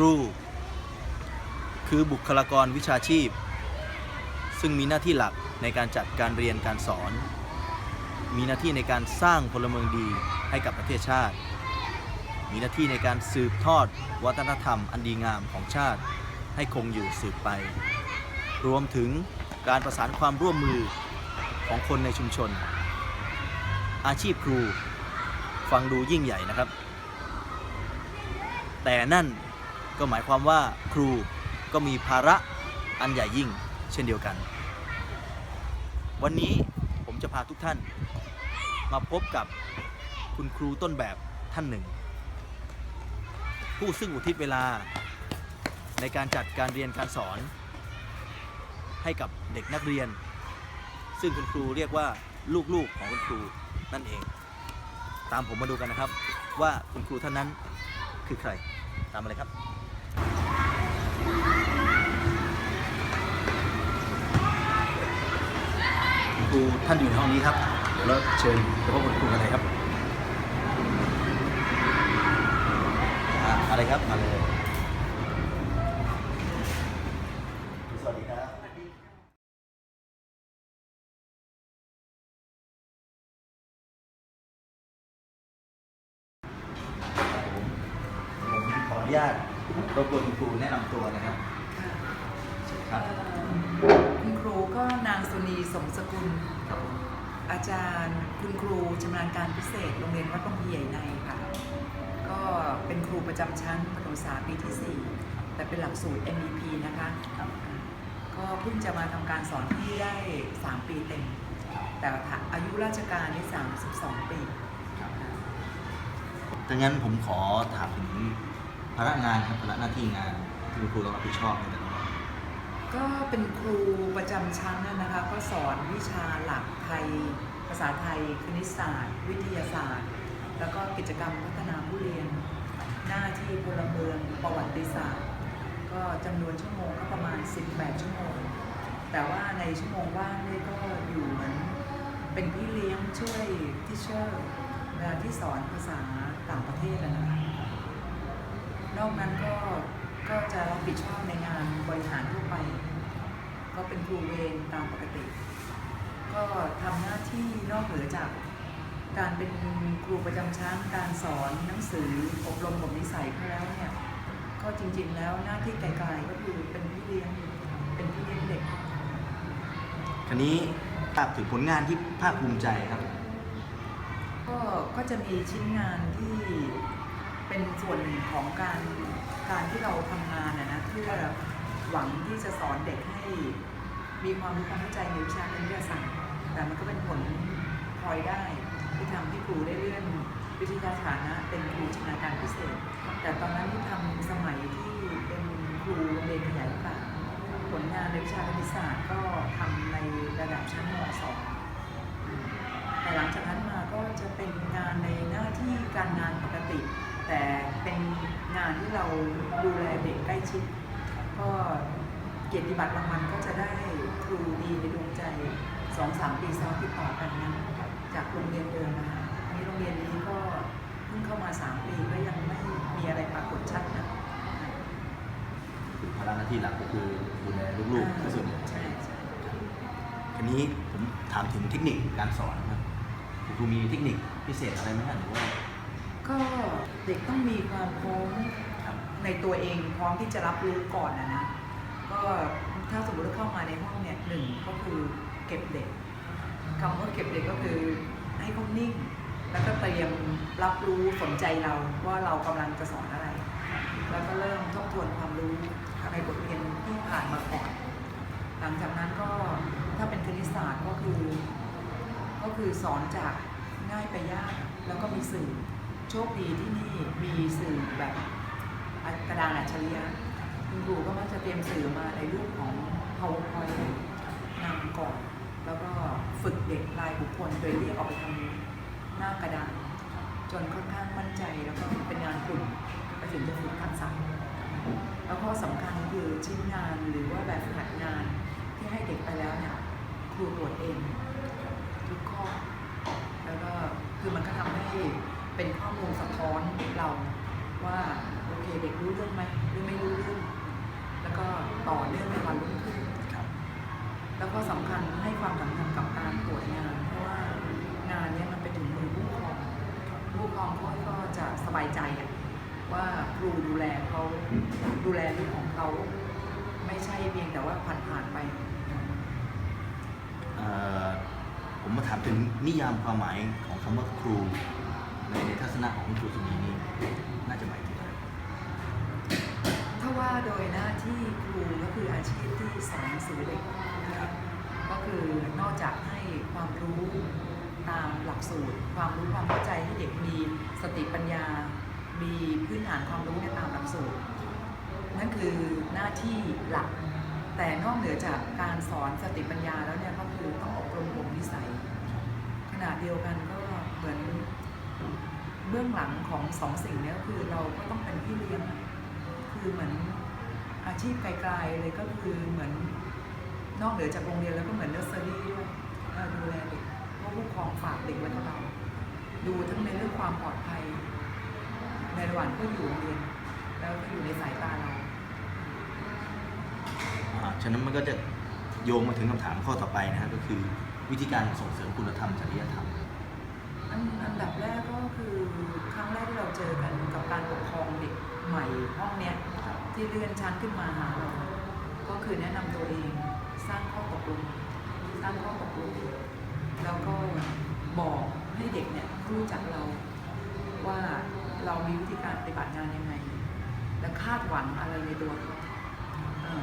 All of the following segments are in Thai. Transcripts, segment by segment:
รู คือบุคลากรวิชาชีพ ซึ่งมีหน้าที่หลักในการจัดการเรียนการสอน มีหน้าที่ในการสร้างพลเมืองดีให้กับประเทศชาติ มีหน้าที่ในการสืบทอดวัฒนธรรมอันดีงามของชาติให้คงอยู่สืบไป รวมถึงการประสานความร่วมมือของคนในชุมชน อาชีพครูฟังดูยิ่งใหญ่นะครับ แต่นั่น ก็หมายความว่าครูก็มีภาระอันใหญ่ยิ่งเช่นเดียวกัน วันนี้ผมจะพาทุกท่าน มาพบกับคุณครูต้นแบบท่านหนึ่ง ผู้ซึ่งอุทิศเวลาในการจัดการเรียนการสอน ให้กับเด็กนักเรียน ซึ่งคุณครูเรียกว่าลูกๆของคุณครูนั่นเอง ตามผมมาดูกันนะครับว่าคุณครูท่านนั้นคือใครตามมาเลยครับ ครูท่านอยู่ในห้องนี้ครับเดี๋ยวเราเชิญไปพบคุณครูกันเลยครับ อะไรครับมาเลย กษาปีที่ 4 แต่เป็นหลักสูตร MEP นะคะก็เพิ่งจะมาทำการสอนที่ได้ 3 ปีเต็ม แต่อายุราชการนี่32 ปีถ้างั้นผมขอถามถึงภาระงานครับภาระหน้าที่งานที่คุณครูต้องรับผิดชอบในแต่ละวันก็เป็นครูประจำชั้นน่ะนะคะก็สอนวิชาหลักไทย ภาษาไทย คณิตศาสตร์ วิทยาศาสตร์ แล้วก็กิจกรรมพัฒนาผู้เรียน หน้าที่พลเมืองประวัติศาสตร์ ก็จำนวนชั่วโมงก็ประมาณ 18 ชั่วโมง แต่ว่าในชั่วโมงว่างนี่ก็อยู่เหมือนเป็นพี่เลี้ยงช่วยที่เชอร์เวลาที่สอนภาษาต่างประเทศนะคะนอกนั้นก็ก็จะรับผิดชอบในงานบริหารทั่วไป ก็เป็นครูเวรตามปกติ ก็ทำหน้าที่นอกเหนือจาก การเป็นครูประจำชั้นการสอนหนังสืออบรมบ่มนิสัยเขาแล้วเนี่ยก็จริง ๆ แล้วหน้าที่ไกลๆก็คือเป็นพี่เลี้ยงเป็นพี่เลี้ยงเด็กคราวนี้ภาพถึงผลงานที่ภาคภูมิใจครับ ก็ก็จะมีชิ้นงานที่เป็นส่วนหนึ่งของการการที่เราทำงานนะนะเพื่อหวังที่จะสอนเด็กให้มีความรู้ความเข้าใจในวิชาคณิตศาสตร์แต่มันก็เป็นผลพลลอยได้ ที่ทำให้ครูได้เลื่อนวิทยาฐานะเป็นครูชนาการพิเศษ แต่ตอนนั้นที่ทำสมัยที่เป็นครูโรงเรียนขยายโอกาสผลงานในวิชาคณิตศาสตร์ก็ทำในระดับชั้นม .2 แต่หลังจากนั้นมาก็จะเป็นงานในหน้าที่การงานปกติ แต่เป็นงานที่เราดูแลเด็กใกล้ชิด ก็เกียรติบัตรรางวัลก็จะได้ครูดีในดวงใจสองสามปีซ้อนติดต่อกันนะ จากโรงเรียนเดิมนะคะอันนี้โรงเรียนนี้ก็เพิ่งเข้ามาสามปีก็ยังไม่มีอะไรปรากฏชัดนะคือภาระหน้าที่หลักก็คือดูแลลูกๆที่สุดเลยใช่ใช่ทีนี้ผมถามถึงเทคนิคการสอนครับคุณครูมีเทคนิคพิเศษอะไรไหมฮะหรือว่า ก็เด็กต้องมีความพร้อมครับในตัวเองพร้อมที่จะรับรู้ก่อนนะนะก็ถ้าสมมติว่าเข้ามาในห้องเนี่ยหนึ่งก็คือเก็บเด็ก คำว่าเก็บเด็กก็คือให้เขานิ่ง แล้วก็เตรียมรับรู้สนใจเราว่าเรากำลังจะสอนอะไร แล้วก็เริ่มทบทวนความรู้ในบทเรียนที่ผ่านมาก่อนหลังจากนั้นก็ถ้าเป็นคณิตศาสตร์ก็คือ ก็คือสอนจากง่ายไปยากแล้วก็มีสื่อโชคดีที่นี่มีสื่อแบบกระดานอัจฉริยะคุณครูก็มักจะเตรียมสื่อมาในรูปของ PowerPoint นำก่อน แล้วก็ฝึกเด็กรายบุคคลโดยเรียกออกไปทำหน้ากระดานจนค่อนข้างมั่นใจแล้วก็เป็นงานกลุ่มไปถึงจะฝึกทักษะแล้วข้อสำคัญคือชิ้นงานหรือว่าแบบฝึกหัดงานที่ให้เด็กไปแล้วเนี่ยครูตรวจเอง ทุกข้อ แล้วก็คือมันก็ทำให้เป็นข้อมูลสะท้อนเราว่าโอเคเด็กรู้เรื่องไหมหรือไม่รู้เรื่อง แล้วก็ต่อเนื่องในวันรุ่งขึ้นแล้วก็สำคัญ ความสำคัญกับการตรวจงาน เพราะว่างานเนี้ยมันไปถึงมือผู้ปกครองผู้ปกครองเขาก็จะสบายใจอะว่าครูดูแลเขาดูแลลูกของเขาไม่ใช่เพียงแต่ว่าผ่านๆไป เอ่อผมมาถามถึงนิยามความหมายของคำว่าครูในในทัศนะของคุณครูสุนีนี่น่าจะหมายถึงอะไรถ้าว่าโดยหน้าที่ครูก็คืออาชีพที่สอนหนังสือเด็กนะครับก็ คือนอกจากให้ความรู้ตามหลักสูตร ความรู้ความเข้าใจให้เด็กมีสติปัญญา มีพื้นฐานความรู้ในตามหลักสูตร นั่นคือหน้าที่หลัก แต่นอกเหนือจากการสอนสติปัญญาแล้วเนี่ยก็คือต้องอบรมบ่มนิสัย ขณะเดียวกันก็เหมือนเบื้องหลังของสองสิ่งนี้ก็คือเราก็ต้องเป็นพี่เลี้ยง คือเหมือนอาชีพไกลๆเลยก็คือเหมือน นอกเหนือจากโรงเรียนแล้วก็เหมือนเนอร์เซอรี่ด้วยเอ่อดูแลเด็กเพราะผู้ปกครองฝากเด็กไว้กับเรา ดูทั้งในเรื่องความปลอดภัย ในระหว่างที่อยู่โรงเรียน แล้วก็อยู่ในสายตาเราอ่าฉะนั้นมันก็จะโยงมาถึงคำถามข้อต่อไปนะฮะก็คือวิธีการส่งเสริมคุณธรรมจริยธรรมอันอันดับแรกก็คือครั้งแรกที่เราเจอกันกับการปกครองเด็กใหม่ห้องเนี้ยครับที่เลื่อนชั้นขึ้นมาหาเราก็คือแนะนำตัวเอง สร้างข้อตกลงสร้างข้อตกลงแล้วก็บอกให้เด็กเนี่ยรู้จักเราว่าเรามีวิธีการปฏิบัติงานยังไง และคาดหวังอะไรในตัวเขา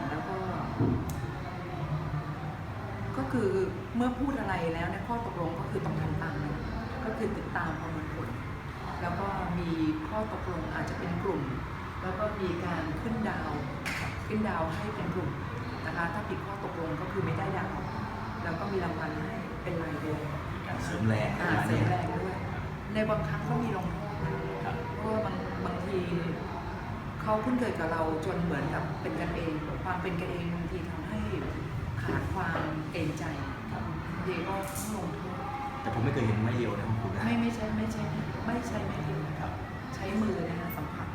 แล้วก็ ก็คือเมื่อพูดอะไรแล้วในยข้อตกลงก็คือต้องทำตามนั้นก็คือติดตามประเมินผล แล้วก็มีข้อตกลงอาจจะเป็นกลุ่ม แล้วก็มีการขึ้นดาว ขึ้นดาวให้เป็นกลุ่ม นะคะ ถ้าผิดข้อตกลงก็คือไม่ได้ดาวแล้วก็มีรางวัลให้เป็นรายเดือนการเสริมแรงอ่าประมาณเสรินี้มแรงด้วย ในบางครั้งก็มีลงโทษนะครับเพราะว่าบางบางทีเขาคุ้นเคยกับเราจนเหมือนกับเป็นกันเอง ความเป็นกันเองบางทีทำให้ขาดความเกรงใจครับบางทีก็ต้องลงโทษแต่ผมไม่เคยเห็นไม้เรียวนะคุณครูนะไม่ไม่ใช่ไม่ใช่ไม่ใช่ไม่ดีครับใช้มือนะคะสัมผัส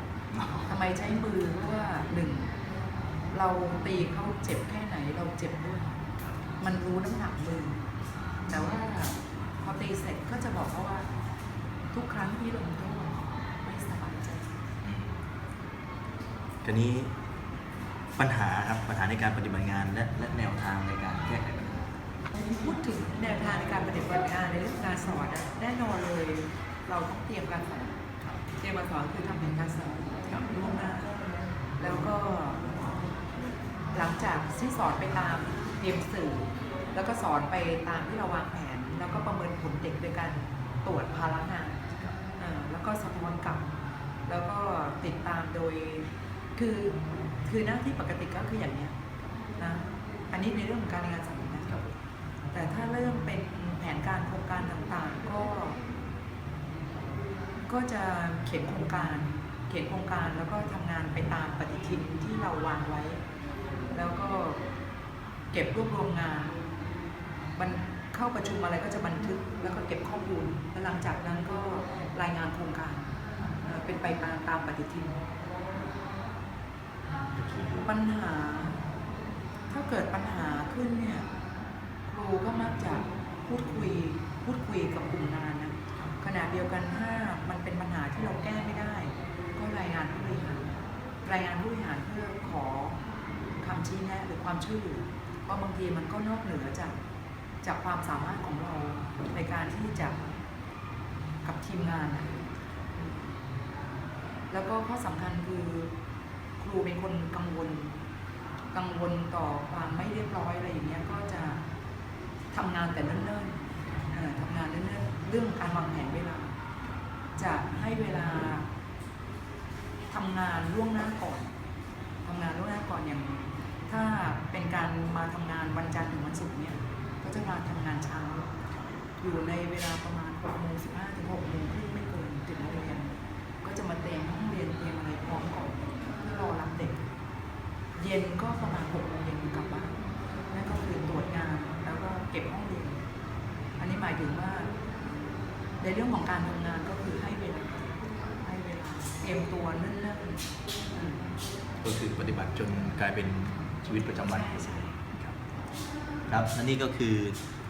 ทำไมใช้มือเพราะว่าหนึ่ง เราตีเขาเจ็บแค่ไหนเราเจ็บด้วย มันรู้น้ำหนักมือแต่ว่าพอตีเสร็จก็จะบอกเขาว่า ทุกครั้งที่ลงโทษไม่สบายใจทีนี้ปัญหาครับปัญหาในการปฏิบัติงานและและแนวทางในการแก้ไขปัญหาพูดถึงแนวทางในการปฏิบัติงานในเรื่องการสอนอะแน่นอนเลย เราต้องเตรียมการสอนเตรียมการสอนคือทำแผนการสอนล่วงหน้าแล้วก็ หลังจากที่สอนไปตามเตรียมสื่อ แล้วก็สอนไปตามที่เราวางแผน แล้วก็ประเมินผลเด็กโดยการตรวจภาระงานเอ่อแล้วก็สะท้อนกลับ แล้วก็ติดตามโดยคือคือหน้าที่ปกติก็คืออย่างเนี้ยนะอันนี้ในเรื่องของการรายงานสำนักงานแต่ถ้าเริ่มเป็นแผนการโครงการต่างๆก็ ก็จะเขียนโครงการ เขียนโครงการแล้วก็ทำงานไปตามปฏิทินที่เราวางไว้ แล้วก็เก็บรวบรวมงานมันเข้าประชุมอะไรก็จะบันทึกแล้วก็เก็บข้อมูลแล้วหลังจากนั้นก็รายงานโครงการเอ่อเป็นไปตามตามปฏิทิน ปัญหา ถ้าเกิดปัญหาขึ้นเนี่ยครูก็มักจะพูดคุยพูดคุยกับกลุ่มงานนะขณะเดียวกันถ้ามันเป็นปัญหาที่เราแก้ไม่ได้ ก็รายงานผู้บริหารรายงานผู้บริหารเพื่อขอ คำชี้แนะหรือความช่วยเหลือเพราะบางทีมันก็นอกเหนือจากจากความสามารถของเราในการที่จะกับทีมงานนะแล้วก็ข้อสำคัญคือครูเป็นคนกังวล กังวลต่อความไม่เรียบร้อยอะไรอย่างเงี้ยก็จะทำงานแต่เนิ่นๆเอ่อทำงานเนิ่นๆเรื่องการวางแผนเวลา จะให้เวลาทำงานล่วงหน้าก่อนทำงานล่วงหน้าก่อนอย่าง ถ้าเป็นการมาทำงานวันจันทร์ถึงวันศุกร์เนี่ยก็จะมาทำงานเช้า อยู่ในเวลาประมาณ6โมง15ถึง6โมงครึ่งไม่เกินถึงโรงเรียน ก็จะมาเตรียมห้องเรียนเตรียมอะไรพร้อมก่อนเพื่อรอรับเด็ก เย็นก็ประมาณ6โมงเย็นกลับบ้านนั่นก็คือตรวจงานแล้วก็เก็บห้องเรียน อันนี้หมายถึงว่า ในเรื่องของการทำงานก็คือให้เวลาให้เวลาเตรียมตัวเนิ่นๆอืมก็คือปฏิบัติจนกลายเป็น ชีวิตประจำวันใช่ใช่ครับและนี่ก็คือ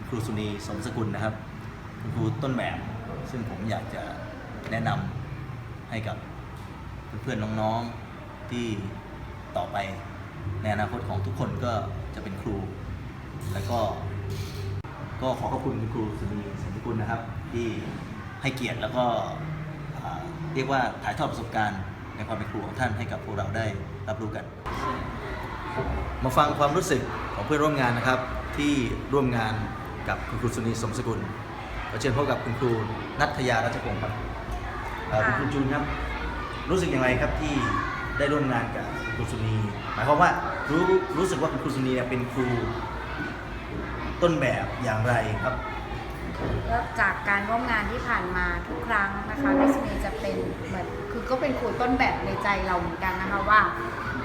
ครูสุนีสมสกุลนะครับคุณครูต้นแบบซึ่งผมอยากจะแนะนำให้กับเพื่อนๆน้องๆที่ต่อไปในอนาคตของทุกคนก็จะเป็นครู แล้วก็ก็ขอขอบคุณคุณครูสุนีสมสกุลนะครับ ที่ให้เกียรติแล้วก็เรียกว่าถ่ายทอดประสบการณ์ในความเป็นครูของท่านให้กับพวกเราได้รับรู้กัน มาฟังความรู้สึกของเพื่อนร่วมงานนะครับ ที่ร่วมงานกับคุณครูสุนีสมสกุลขอเชิญพบกับคุณครูนัทยารัชพงศ์ครับเอ่อคุณครูจูนครับรู้สึกอย่างไรครับที่ได้ร่วมงานกับคุณครูสุนี หมายความว่ารู้รู้สึกว่าคุณครูสุนีเนี่ยเป็นครูต้นแบบอย่างไรครับก็จากการร่วมงานที่ผ่านมาทุกครั้งนะคะพี่สุนีจะเป็นเหมือนคือก็เป็นครูต้นแบบในใจเราเหมือนกันนะคะว่า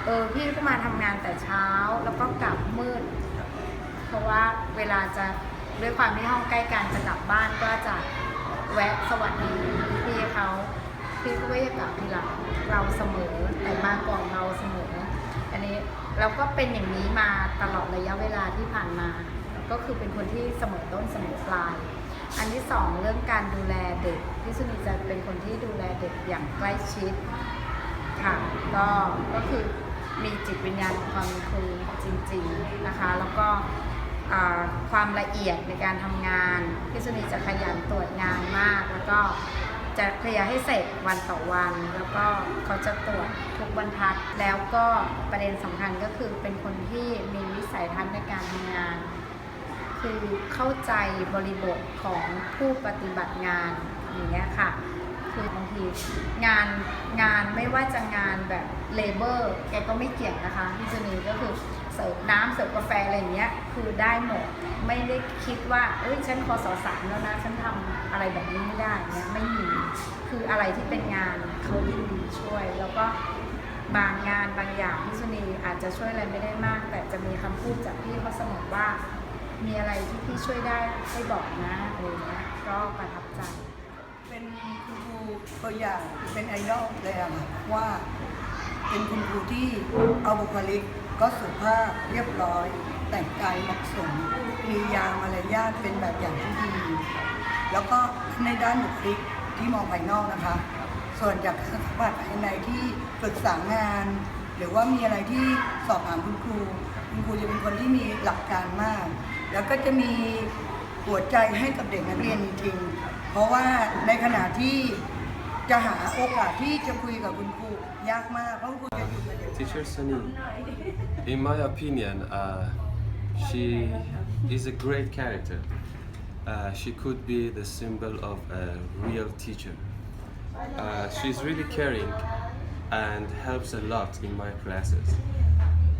เออพี่ก็มาทำงานแต่เช้าแล้วก็กลับมืด เพราะว่าเวลาจะด้วยความที่ห้องใกล้กันจะกลับบ้านก็จะแวะสวัสดีพี่เขาพี่ก็ไม่ได้กลับทีหลังเราเสมอแต่มาก่อนเราเสมอ อันนี้เราก็เป็นอย่างนี้มาตลอดระยะเวลาที่ผ่านมา ก็คือเป็นคนที่เสมอต้นเสมอปลาย อันที่สองเรื่องการดูแลเด็กพี่สุนีจะเป็นคนที่ดูแลเด็กอย่างใกล้ชิดค่ะก็ก็คือ มีจิตวิญญาณของความเป็นครูจริงๆนะคะ แล้วก็ความละเอียดในการทำงานพี่สุนีจะขยันตรวจงานมาก แล้วก็จะเคลียร์ให้เสร็จวันต่อวัน แล้วก็เขาจะตรวจทุกบรรทัด แล้วก็ประเด็นสำคัญก็คือเป็นคนที่มีวิสัยทัศน์ในการทำงาน คือเข้าใจบริบทของผู้ปฏิบัติงานอย่างเงี้ยค่ะ คือบางทีงานงานไม่ว่าจะงานแบบเลเบอร์แกก็ไม่เกี่ยงนะคะพี่สุนีก็คือเสิร์ฟน้ำเสิร์ฟกาแฟอะไรอย่างเงี้ยคือได้หมดไม่ได้คิดว่าเอ้ยฉันคอสอสามแล้วนะฉันทำอะไรแบบนี้ไม่ได้เนี้ยไม่มีคืออะไรที่เป็นงานเขายินดีช่วย แล้วก็บางงานบางอย่างพี่สุนีอาจจะช่วยอะไรไม่ได้มาก แต่จะมีคำพูดจากพี่เขาเสมอว่า มีอะไรที่พี่ช่วยได้ให้บอกนะอะไรองเงี้ยก็ประทับใจ เป็นคุณครูตัวอย่างเป็นไอดอลเลยอะค่ะว่า เป็นคุณครูที่เอาบุคลิกก็สุภาพเรียบร้อย แต่งกายเหมาะสมมียามารยาทเป็นแบบอย่างที่ดีแล้วก็ในด้านบุคลิกที่มองภายนอกนะคะ ส่วนจากสถาบันภายในที่ปรึกษางาน หรือว่ามีอะไรที่สอบถามคุณครู คุณครูจะเป็นคนที่มีหลักการมาก แล้วก็จะมีหัวใจให้กับเด็กนักเรียนจริง เพราะว่าในขณะที่จะหาโอกาสที่จะคุยกับคุณครูยากมาก เพราะคุณครูจะอยู่กับเด็ก Teacher Sunny, in my opinion, uh, she is a great character. uh, she could be the symbol of a real teacher. Uh, she's really caring and helps a lot in my classes.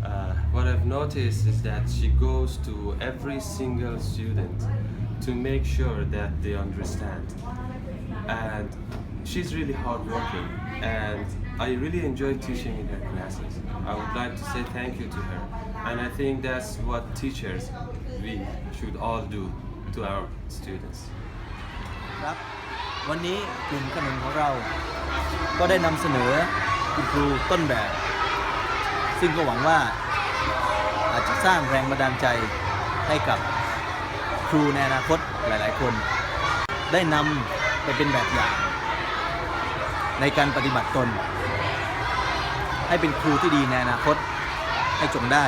Uh, what I've noticed is that she goes to every single student to make sure that they understand. And she's really hardworking, and I really enjoy teaching in her classes. I would like to say thank you to her, and I think that's what teachers we should all do to our students. ครับ วันนี้กลุ่มขนมของเรา ก็ได้นำเสนอคุณครูต้นแบบ ซึ่งก็หวังว่าอาจจะสร้างแรงบันดาลใจให้กับ ครูในอนาคตหลาย ๆ คน ได้นำไปเป็นแบบอย่าง ในการปฏิบัติตน ให้เป็นครูที่ดีในอนาคตให้จงได้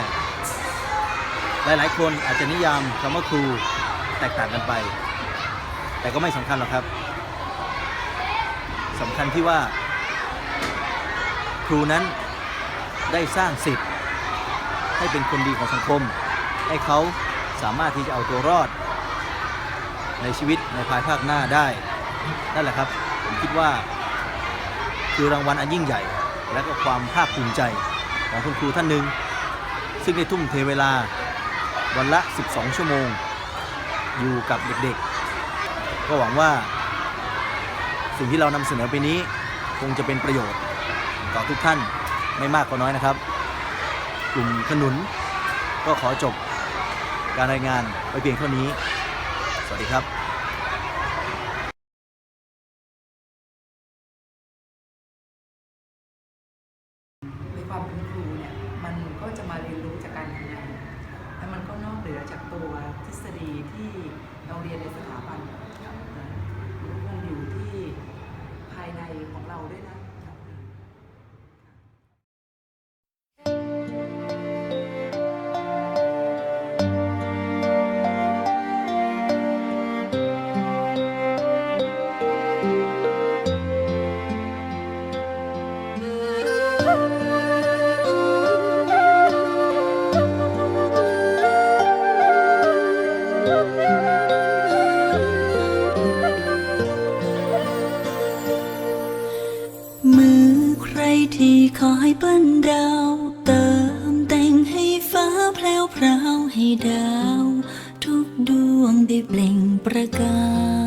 หลาย ๆ คนอาจจะนิยามคำว่าครูแตกต่างกันไป แต่ก็ไม่สำคัญหรอกครับสำคัญที่ว่า ครูนั้นได้สร้างสิทธิ์ให้เป็นคนดีของสังคม ให้เขาสามารถที่จะเอาตัวรอด ในชีวิตในภายภาคหน้าได้นั่นแหละครับ ผมคิดว่า คือรางวัลอันยิ่งใหญ่ และก็ความภาคภูมิใจของคุณครูท่านหนึ่งซึ่งได้ทุ่มเทเวลาวันละ 12 ชั่วโมง อยู่กับเด็กๆ ก็หวังว่าสิ่งที่เรานำเสนอไปนี้ คงจะเป็นประโยชน์ ต่อทุกท่านไม่มากก็น้อยนะครับ กลุ่มขนุนก็ขอจบการรายงานไว้เพียงเท่านี้ ดีครับในความเป็นครูเนี่ยมันก็จะมาเรียนรู้จากการทำงานและมันก็นอกเหนือจากตัวทฤษฎีที่เราเรียนในสถาบันนะมันคงอยู่ที่ภายในของเราด้วยนะ ที่คอยเปิ้นดาวเติมแต่งให้ฟ้าแพรวพราวให้ดาว ทุกดวงได้เปล่งประกาย